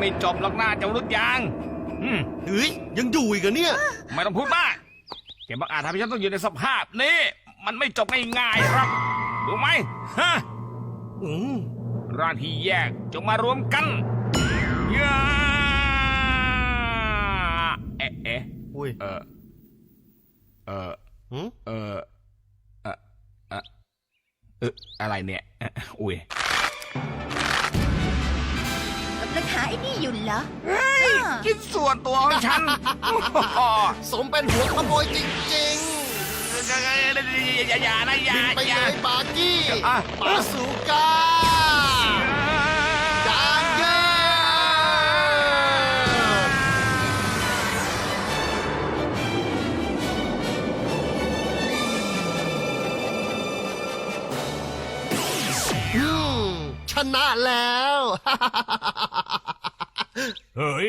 ไม่จบหรอกหน้าเจ้ามนุษย์ยางอืมเฮ้ยยังอยู่อีกเหรอเนี่ย ไม่ต้องพูดมากแกบังอาจทำให้ฉันต้องอยู่ในสภาพนี้ มันไม่จบง่ายๆครับรู้ไหมฮะอืมร่างที่แยกจงมารวมกันย่าเอ๊ะเอ๊ะอุ้ยเออเออหืมเออเออเออเอออะไรเนี่ยเอ่ออุ้ยาไอ้นี่อยู่เหรออ้อคิดส่วนตัวของฉัน สมเป็นหัวขโมยจริงอย่าอย่านะอๆย่าบินไปอเลย่ายบากี้อะ ปาสูก้าจางเยิมอืมชนะแล้ว เฮ้ย